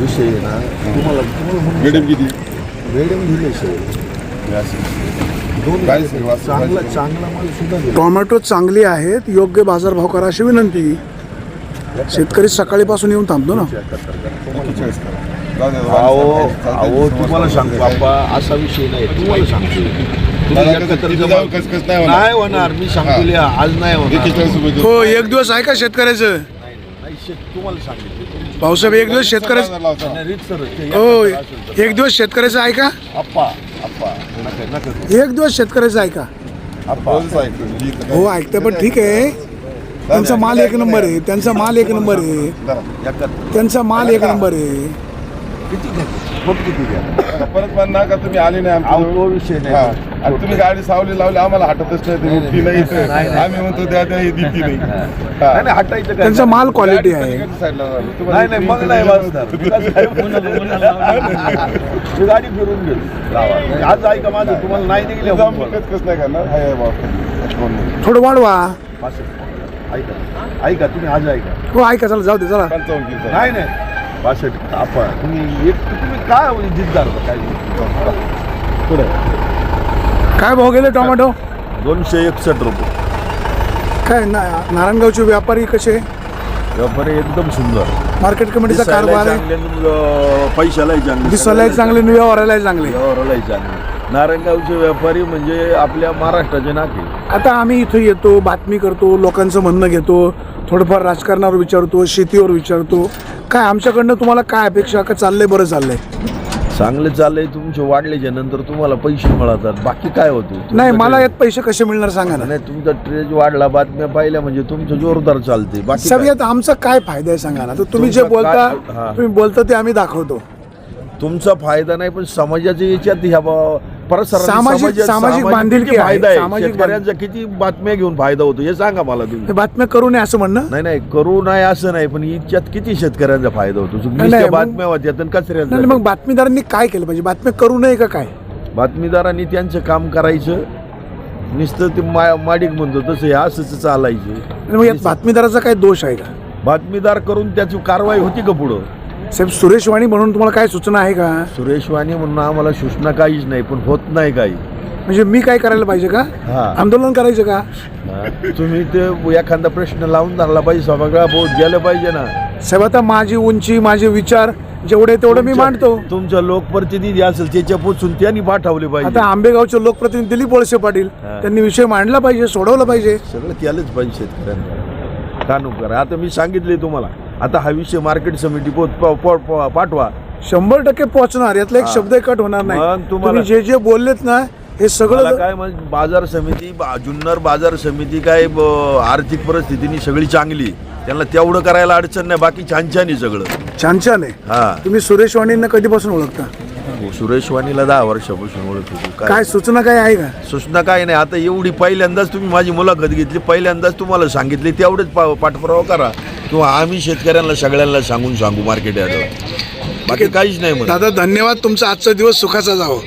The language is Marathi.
विषय आहे ना तुम्हाला तुम्हाला मॅडम किती? मॅडम दिले शेवट दोन काय सेवा? चांगला चांगला माल सुद्धा दिला. टोमॅटो चांगली आहेत योग्य बाजारभाव करा अशी विनंती. शेतकरी सकाळीपासून येऊन थांबतो ना. अहो अहो तुम्हाला सांगतो बाप्पा असा विषय नाही तुम्हाला सांगतो. तुम्ही एकत्र जमा- नाही होणार? मी सांगतो आज नाही होणार. हो एक दिवस आहे का शेतकऱ्याचं? नाही, शेत- तुम्हाला सांगितलं भाऊसाहेब एक दिवस शेतकऱ्याचं हो. एक दिवस शेतकऱ्याचं आहे का. एक दिवस शेतकऱ्याचं आहे का? अप्पा. हो ऐकते पण ठीक आहे. त्यांचा माल एक नंबर आहे त्यांचा माल एक नंबर आहे. त्यांचा माल एक नंबर आहे. किती घ्या मग किती घ्या परत पण ना का तुम्ही आले नाही अहो, विषय हा. आणि तुम्ही गाडी सावली लावली आम्हाला हटतच नाही ते उठती नाही. इथं. नाही, नाही. आम्ही म्हणतो द्या द्या ही देती नाही. हा. नाही नाही, हटायचं काय? त्यांचा माल क्वालिटी गाडी आहे. पलीकडच्या साईडला लावली. तुम्हाला नाही नाही मग नाही वाजणार. मी गाडी फिरून गेलो लावा. आज ऐका माझं तुम्हाला नाही निघले जाऊन कचकच नाही करणार. हाय, मिनिट. थोडं वाढवा. ऐका. ऐका तुम्ही आज ऐका. हो ऐका चला जाऊ दे चला. पंचावन्न किलो. नाही नाही. आपण. तुम्ही एक तुम्ही काय जिद्दार होता, काय पुढे. काय भाव गेले टोमॅटो? दोनशे एकसष्ट रुपये. काय ना नारायणगावचे व्यापारी कसे? व्यापारी एकदम सुंदर. मार्केट कमिटीचा कारभार आहे. चांगले अं, पैशालाही चांगले. दिसायलाही चांगले व्यवहारालाही चांगले. व्यवहारालाही चांगले. नारायणगावचे व्यापारी म्हणजे आपल्या महाराष्ट्राचे नाके आता आम्ही इथं येतो बातमी करतो लोकांचं म्हणणं घेतो थोडंफार राजकारणावर विचारतो शेतीवर विचारतो. काय आमच्याकडनं तुम्हाला काय अपेक्षा? का चाललंय बरं चाललंय? चांगले चाललंय तुमचे वाढल्याच्या नंतर तुम्हाला पैसे मिळतात. बाकी काय होते? नाही मला यात पैसे कसे मिळणार सांगा ना. नाही तुमचा ट्रेज वाढला बातम्या पाहिल्या म्हणजे तुमचं जोरदार चालते बाकी साहेब? यात आमचा काय फायदा आहे सांगा ना? तर तुम्ही जे तुमचा बोलता काय- हा. तुम्ही बोलता ते आम्ही दाखवतो. तुमचा फायदा नाही पण समाजाच्या याच्यात ह्या ब- परस्परांनी सामाजिक- सामाजिक सामाजिक बांधिलकी. फायदा आहे. सामाजिक शेतकऱ्यांचा किती बातम्या घेऊन फायदा होतो? हे सांगा मला हे तुम्ही बातम्या करू नये असं म्हणणं? नाही नाही करू नाही असं नाही पण याच्यात किती शेतकऱ्यांचा फायदा होतो? नाही, नुसत्या मग- बातम्या होत्या आणि नाही कचऱ्याचा मग बातमीदारांनी काय केलं पाहिजे? बातम्या करू नये का काय? बातमीदारांनी त्यांचं काम करायचं. नुसतं ते मा माडिक म्हणतो तसं हे असंच चालायचं. आणि मग यात बातमीदाराचा काय दोष आहे का? बातमीदार करून त्याची कारवाई होती का पुढं? साहेब सुरेश वाणी म्हणून तुम्हाला काय सूचना आहे का? सुरेश वाणी म्हणून आम्हाला सूचना काहीच नाही पण होत नाही काही. म्हणजे मी काय करायला पाहिजे का? हा. आंदोलन करायचं का? तुम्ही ते एखादा प्रश्न लावून धरला पाहिजे सभागृहा बोध गेलं पाहिजे ना. साहेब आता माझी उंची माझे विचार जेवढे तेवढे मी मांडतो. तुमचं लोकप्रतिनिधी असेल त्याच्या पोचून त्यांनी पाठवले पाहिजे. आता आंबेगावचे लोकप्रतिनिधी दिलीप वळसे पाटील हा. त्यांनी विषय मांडला पाहिजे सोडवला पाहिजे. सगळं केलंच पाहिजे शेतकऱ्यांना. का करा? आता मी सांगितले तुम्हाला. आता हा विषय मार्केट समिती पाठवा. शंभर टक्के पोहोचणार यातला एक शब्द कट होणार नाही. तुम्ही जे जे बोललेत ना हे सगळं काय म्हणजे बाजार समिती जुन्नर बाजार समिती काय आर्थिक परिस्थितीनी सगळी चांगली. त्यांना तेवढं करायला अडचण नाही बाकी छान छान आहे सगळं. छान छान आहे. हा. तुम्ही सुरेश वाणींना कधीपासून ओळखता? सुरेश वाणीला दहा वर्षापासून ओळख होती काय? काय सूचना काय आहे का? सूचना काय नाही आता एवढी पहिल्यांदाच तुम्ही माझी मुलाखत घेतली पहिल्यांदाच तुम्हाला सांगितली तेवढेच पा पाठपुरावा करा. किंवा आम्ही शेतकऱ्यांना सगळ्यांना सांगून सांगू मार्केट यार्डवर बाकी काहीच नाही म्हणत. दादा धन्यवाद तुमचा आजचा दिवस सुखाचा जावं.